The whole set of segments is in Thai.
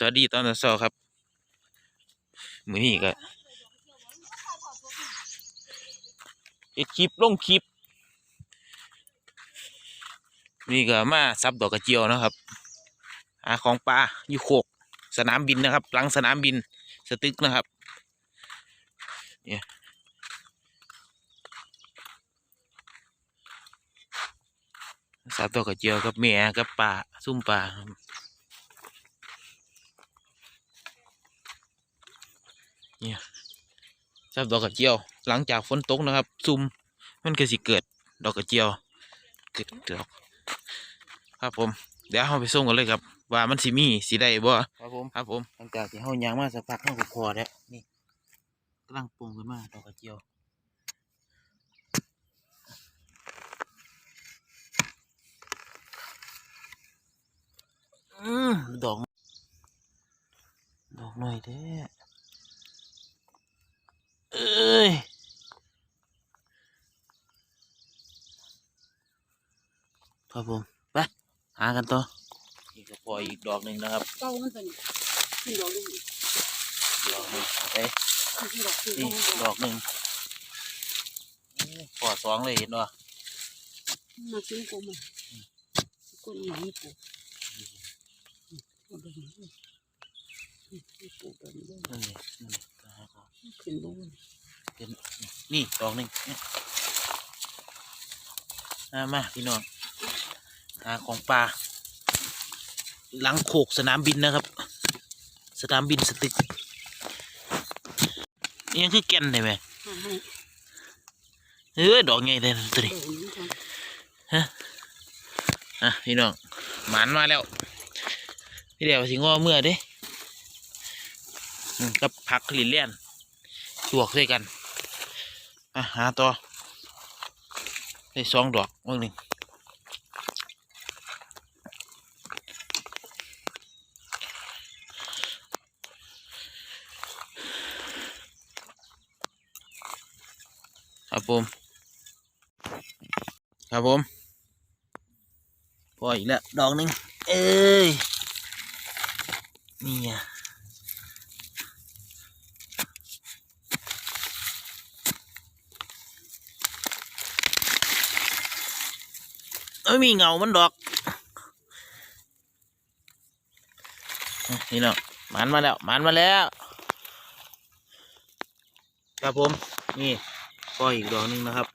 สวัสดีตอนเช้าครับ มือนี้ก็เฮ็ดคลิปลงคลิป นี่ก็มาซับดอกกระเจียวนะครับหาของปลาอยู่โคกสนามบินนะครับ หลังสนามบินสตึกนะครับเนี่ยซับดอกกระเจียวกับแม่กับปลาซุ่มปลาครับ เนี่ยซับดอกกระเจียว หลังจากฝนตกนะครับ ซุ่มมันก็สิเกิดดอกกระเจียว เกิดดอกครับผม เดี๋ยวเราไปส่งกันเลยครับ ว่ามันสิมีสิได้บ่ครับผมครับผมหลังจากที่เฮายางมาสักพักเฮาก็พอแล้วนี่กำลังปรุงขึ้นมาดอกกระเจียวอืมดอก ดอกหน่อยแท้เอ้ย ครับผม ไป หากันต่อนี่ก็พออีกดอกหนึ่งนะครับเก้ามันตัวนี้ขึ้นดอกดูดอกหนึ่งเอ้ยขึ้นดอกขึ้นนี่ดดอกอกหนึ่งพอสองเลยเห็นป่ะมาซื้อกลมอะกลมหนังปูเอาไปนี่ปูตัวนี้นั่นเลยนั่นเลยก็หาก่อนขึ้นดูเห็นนี่ดอกหนึ่งนี่มามาพี่น้องหาของปลาหลังโขกสนามบินนะครับ สนามบินสตึกนี่ยังคือแก่นได้ไหมให้เออดอกไงได้ตัวนี้เดี๋ยวนี้ก่อนอะพี่น้องหมันมาแล้วพี่เดี๋ยวสิงอเมื่อเด้กับผักลินเลี่ยนจวกด้วยกันอะหาต่อได้สองดอกมื่อหนึ่ง ครับผม ครับผม พออีกแล้ว ดอกหนึ่งเอ้ย นี่ไงเอ้ยมีเงา มันดอก นี่เนาะมันมาแล้ว มันมาแล้ว ครับผม นี่ พออีกดอกหนึ่งนะครับ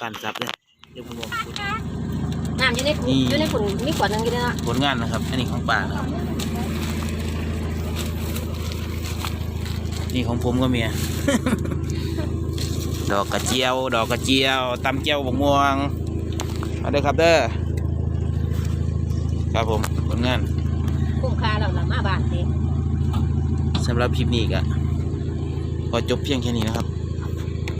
การจับเลยเดี๋ยวผมบอกคุณน้ำอยู่ในขุนนี่อยู่ในขุนมีขวดหนึงอยู่ด้วยนะผลงานนะครับ อันนี้ของป่านะครับ นี่ของผมก็เมียดอกกระเจียว ดอกกระเจียวตำเจียวบกม่วงมาเด้อครับเด้อครับผมผลงานคุ้มค่าเราละมาบาทเอง สำหรับคลิปนี้ก็ขอจบเพียงแค่นี้นะครับ